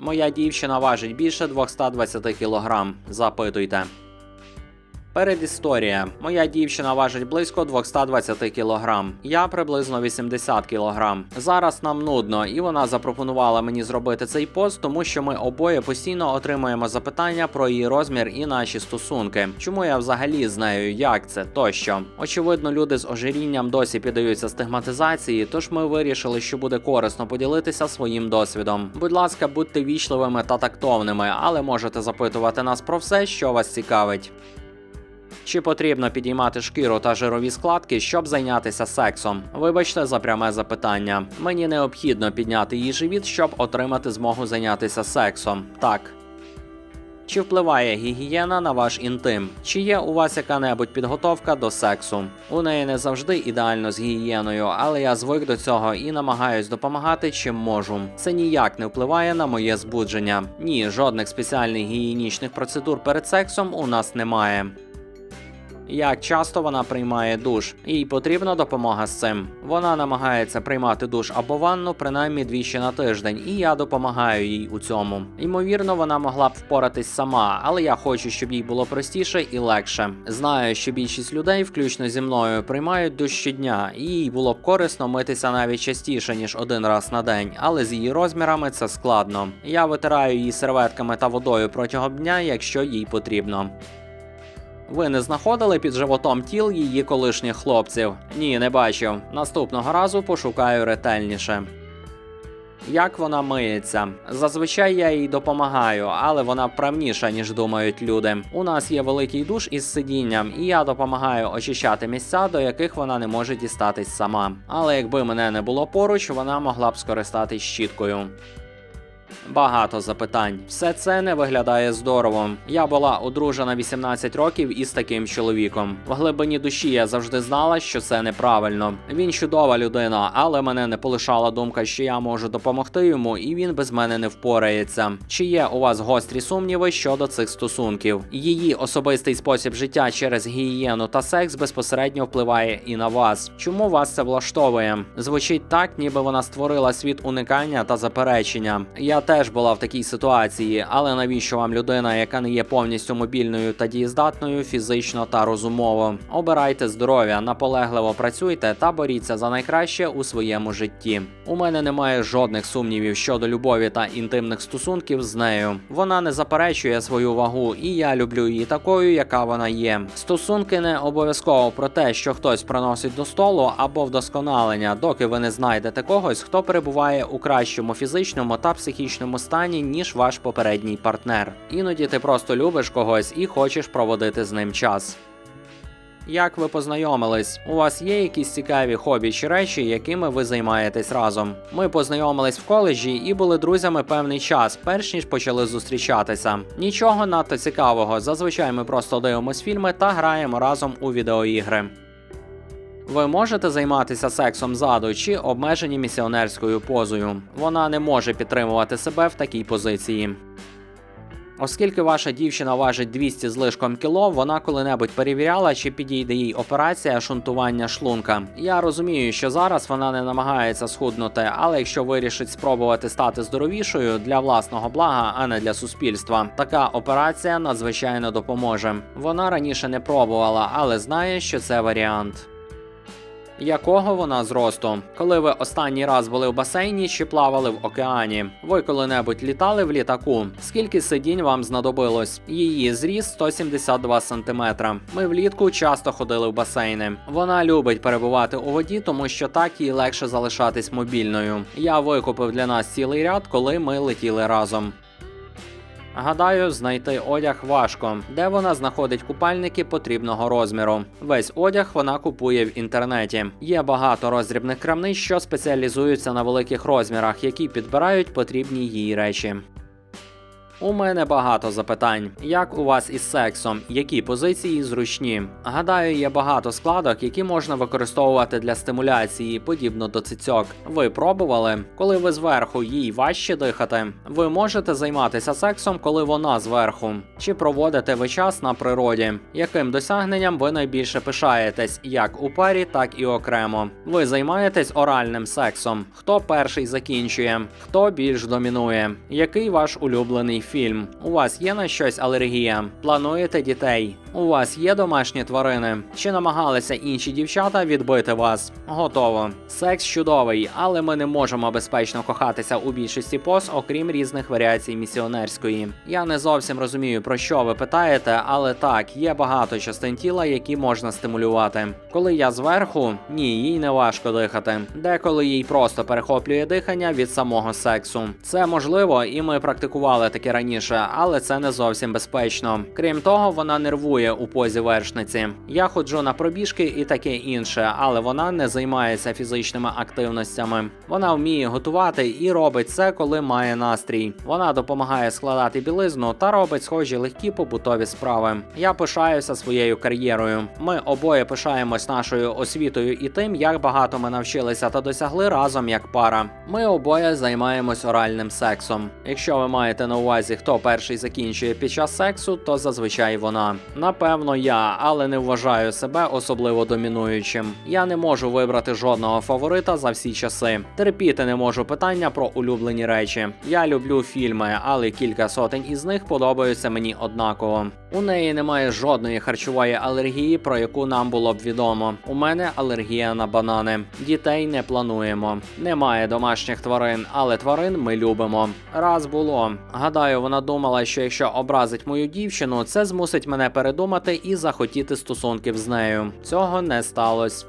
Моя дівчина важить більше 220 кг. Запитуйте. Передісторія. Моя дівчина важить близько 220 кг. Я приблизно 80 кг. Зараз нам нудно, і вона запропонувала мені зробити цей пост, тому що ми обоє постійно отримуємо запитання про її розмір і наші стосунки. Чому я взагалі з нею, як це тощо? Очевидно, люди з ожирінням досі піддаються стигматизації, тож ми вирішили, що буде корисно поділитися своїм досвідом. Будь ласка, будьте вічливими та тактовними, але можете запитувати нас про все, що вас цікавить. Чи потрібно підіймати шкіру та жирові складки, щоб зайнятися сексом? Вибачте за пряме запитання. Мені необхідно підняти її живіт, щоб отримати змогу зайнятися сексом. Так. Чи впливає гігієна на ваш інтим? Чи є у вас яка-небудь підготовка до сексу? У неї не завжди ідеально з гігієною, але я звик до цього і намагаюсь допомагати чим можу. Це ніяк не впливає на моє збудження. Ні, жодних спеціальних гігієнічних процедур перед сексом у нас немає. Як часто вона приймає душ, їй потрібна допомога з цим. Вона намагається приймати душ або ванну принаймні двічі на тиждень, і я допомагаю їй у цьому. Ймовірно, вона могла б впоратись сама, але я хочу, щоб їй було простіше і легше. Знаю, що більшість людей, включно зі мною, приймають душ щодня, і їй було б корисно митися навіть частіше ніж один раз на день, але з її розмірами це складно. Я витираю її серветками та водою протягом дня, якщо їй потрібно. Ви не знаходили під животом тіл її колишніх хлопців? Ні, не бачив. Наступного разу пошукаю ретельніше. Як вона миється? Зазвичай я їй допомагаю, але вона вправніша, ніж думають люди. У нас є великий душ із сидінням, і я допомагаю очищати місця, до яких вона не може дістатись сама. Але якби мене не було поруч, вона могла б скористатись щіткою. Багато запитань. Все це не виглядає здорово. Я була одружена 18 років із таким чоловіком. В глибині душі я завжди знала, що це неправильно. Він чудова людина, але мене не полишала думка, що я можу допомогти йому, і він без мене не впорається. Чи є у вас гострі сумніви щодо цих стосунків? Її особистий спосіб життя через гігієну та секс безпосередньо впливає і на вас. Чому вас це влаштовує? Звучить так, ніби вона створила світ уникання та заперечення. Я теж була в такій ситуації, але навіщо вам людина, яка не є повністю мобільною та дієздатною фізично та розумово? Обирайте здоров'я, наполегливо працюйте та боріться за найкраще у своєму житті. У мене немає жодних сумнівів щодо любові та інтимних стосунків з нею. Вона не заперечує свою вагу, і я люблю її такою, яка вона є. Стосунки не обов'язково про те, що хтось приносить до столу або вдосконалення, доки ви не знайдете когось, хто перебуває у кращому фізичному та психічному стані, ніж ваш попередній партнер. Іноді ти просто любиш когось і хочеш проводити з ним час. Як ви познайомились? У вас є якісь цікаві хобі чи речі, якими ви займаєтесь разом? Ми познайомились в коледжі і були друзями певний час, перш ніж почали зустрічатися. Нічого надто цікавого. Зазвичай ми просто дивимось фільми та граємо разом у відеоігри. Ви можете займатися сексом ззаду чи обмежені місіонерською позою. Вона не може підтримувати себе в такій позиції. Оскільки ваша дівчина важить 200 з лишком кіло, вона коли-небудь перевіряла, чи підійде їй операція шунтування шлунка. Я розумію, що зараз вона не намагається схуднути, але якщо вирішить спробувати стати здоровішою для власного блага, а не для суспільства, така операція надзвичайно допоможе. Вона раніше не пробувала, але знає, що це варіант. Якого вона зросту? Коли ви останній раз були в басейні чи плавали в океані? Ви коли-небудь літали в літаку? Скільки сидінь вам знадобилось? Її зріст 172 см. Ми влітку часто ходили в басейни. Вона любить перебувати у воді, тому що так їй легше залишатись мобільною. Я викупив для нас цілий ряд, коли ми летіли разом. Гадаю, знайти одяг важко. Де вона знаходить купальники потрібного розміру. Весь одяг вона купує в інтернеті. Є багато роздрібних крамниць, що спеціалізуються на великих розмірах, які підбирають потрібні їй речі. У мене багато запитань. Як у вас із сексом? Які позиції зручні? Гадаю, є багато складок, які можна використовувати для стимуляції, подібно до цицьок. Ви пробували? Коли ви зверху, їй важче дихати. Ви можете займатися сексом, коли вона зверху. Чи проводите ви час на природі? Яким досягненням ви найбільше пишаєтесь, як у парі, так і окремо? Ви займаєтесь оральним сексом? Хто перший закінчує? Хто більш домінує? Який ваш улюблений фільм? У вас є на щось алергія? Плануєте дітей? У вас є домашні тварини? Чи намагалися інші дівчата відбити вас? Готово. Секс чудовий, але ми не можемо безпечно кохатися у більшості поз, окрім різних варіацій місіонерської. Я не зовсім розумію, про що ви питаєте, але так, є багато частин тіла, які можна стимулювати. Коли я зверху, ні, їй не важко дихати. Деколи їй просто перехоплює дихання від самого сексу. Це можливо, і ми практикували таке раніше, але це не зовсім безпечно. Крім того, вона нервує у позі вершниці. Я ходжу на пробіжки і таке інше, але вона не займається фізичними активностями. Вона вміє готувати і робить це, коли має настрій. Вона допомагає складати білизну та робить схожі легкі побутові справи. Я пишаюся своєю кар'єрою. Ми обоє пишаємось нашою освітою і тим, як багато ми навчилися та досягли разом як пара. Ми обоє займаємось оральним сексом. Якщо ви маєте на увазі, хто перший закінчує під час сексу, то зазвичай вона. Напевно, я, але не вважаю себе особливо домінуючим. Я не можу вибрати жодного фаворита за всі часи. Терпіти не можу питання про улюблені речі. Я люблю фільми, але кілька сотень із них подобаються мені однаково. У неї немає жодної харчової алергії, про яку нам було б відомо. У мене алергія на банани. Дітей не плануємо. Немає домашніх тварин, але тварин ми любимо. Раз було. Гадаю, вона думала, що якщо образить мою дівчину, це змусить мене передумати і захотіти стосунків з нею. Цього не сталося.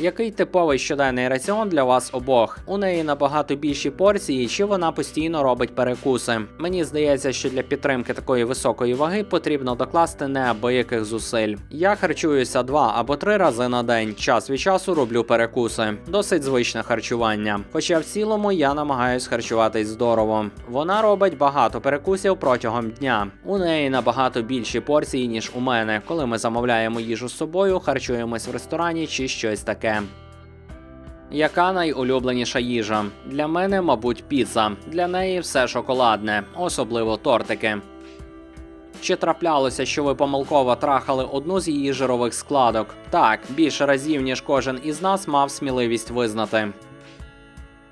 Який типовий щоденний раціон для вас обох? У неї набагато більші порції, чи вона постійно робить перекуси? Мені здається, що для підтримки такої високої ваги потрібно докласти неабияких зусиль. Я харчуюся два або три рази на день. Час від часу роблю перекуси. Досить звичне харчування. Хоча в цілому я намагаюсь харчуватись здорово. Вона робить багато перекусів протягом дня. У неї набагато більші порції, ніж у мене. Коли ми замовляємо їжу з собою, харчуємось в ресторані чи щось таке. Яка найулюбленіша їжа? Для мене, мабуть, піца. Для неї все шоколадне, особливо тортики. Чи траплялося, що ви помилково трахали одну з її жирових складок? Так, більше разів, ніж кожен із нас мав сміливість визнати.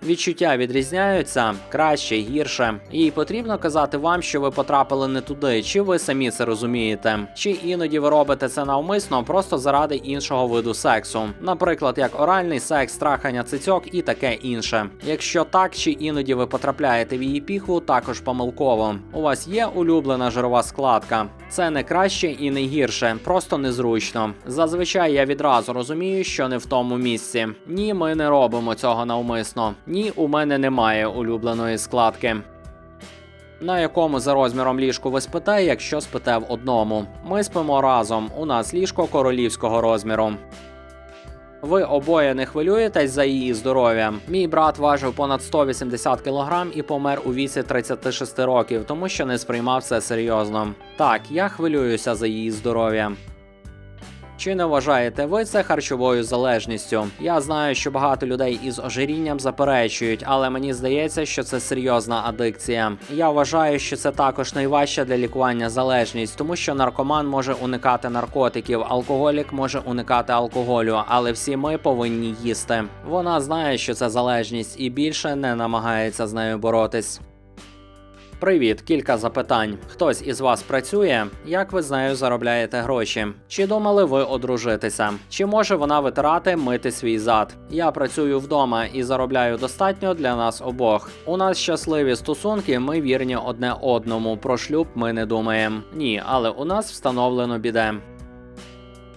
Відчуття відрізняються краще, гірше. Їй потрібно казати вам, що ви потрапили не туди, чи ви самі це розумієте. Чи іноді ви робите це навмисно просто заради іншого виду сексу, наприклад, як оральний секс, трахання цицьок і таке інше. Якщо так, чи іноді ви потрапляєте в її піхву, також помилково. У вас є улюблена жирова складка. Це не краще і не гірше, просто незручно. Зазвичай я відразу розумію, що не в тому місці. Ні, ми не робимо цього навмисно. Ні, у мене немає улюбленої складки. На якому за розміром ліжку ви спите, якщо спите в одному. Ми спимо разом. У нас ліжко королівського розміру. Ви обоє не хвилюєтесь за її здоров'я. Мій брат важив понад 180 кг і помер у віці 36 років, тому що не сприймав це серйозно. Так, я хвилююся за її здоров'я. Чи не вважаєте ви це харчовою залежністю? Я знаю, що багато людей із ожирінням заперечують, але мені здається, що це серйозна адикція. Я вважаю, що це також найважча для лікування залежність, тому що наркоман може уникати наркотиків, алкоголік може уникати алкоголю, але всі ми повинні їсти. Вона знає, що це залежність, і більше не намагається з нею боротись. Привіт, кілька запитань. Хтось із вас працює? Як ви з нею заробляєте гроші? Чи думали ви одружитися? Чи може вона витирати мити свій зад? Я працюю вдома і заробляю достатньо для нас обох. У нас щасливі стосунки, ми вірні одне одному. Про шлюб ми не думаємо. Ні, але у нас встановлено біде.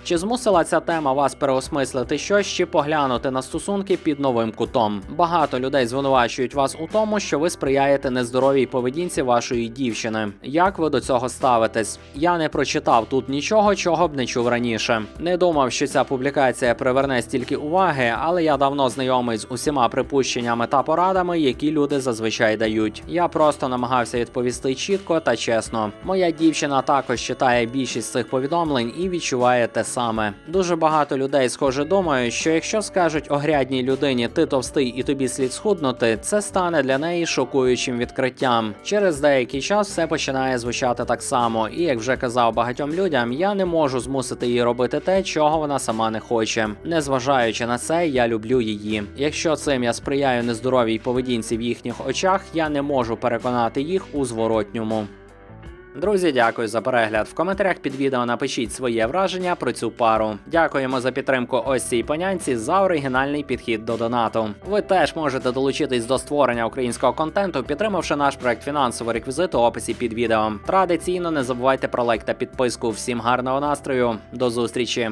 Чи змусила ця тема вас переосмислити щось чи поглянути на стосунки під новим кутом? Багато людей звинувачують вас у тому, що ви сприяєте нездоровій поведінці вашої дівчини. Як ви до цього ставитесь? Я не прочитав тут нічого, чого б не чув раніше. Не думав, що ця публікація приверне стільки уваги, але я давно знайомий з усіма припущеннями та порадами, які люди зазвичай дають. Я просто намагався відповісти чітко та чесно. Моя дівчина також читає більшість цих повідомлень і відчуває те саме. Дуже багато людей, схоже, думають, що якщо скажуть огрядній людині ти товстий і тобі слід схуднути, це стане для неї шокуючим відкриттям. Через деякий час все починає звучати так само, і як вже казав багатьом людям, я не можу змусити її робити те, чого вона сама не хоче. Незважаючи на це, я люблю її. Якщо цим я сприяю нездоровій поведінці в їхніх очах, я не можу переконати їх у зворотньому. Друзі, дякую за перегляд. В коментарях під відео напишіть своє враження про цю пару. Дякуємо за підтримку ось цій панянці за оригінальний підхід до донату. Ви теж можете долучитись до створення українського контенту, підтримавши наш проект фінансового реквізит у описі під відео. Традиційно не забувайте про лайк та підписку. Всім гарного настрою. До зустрічі!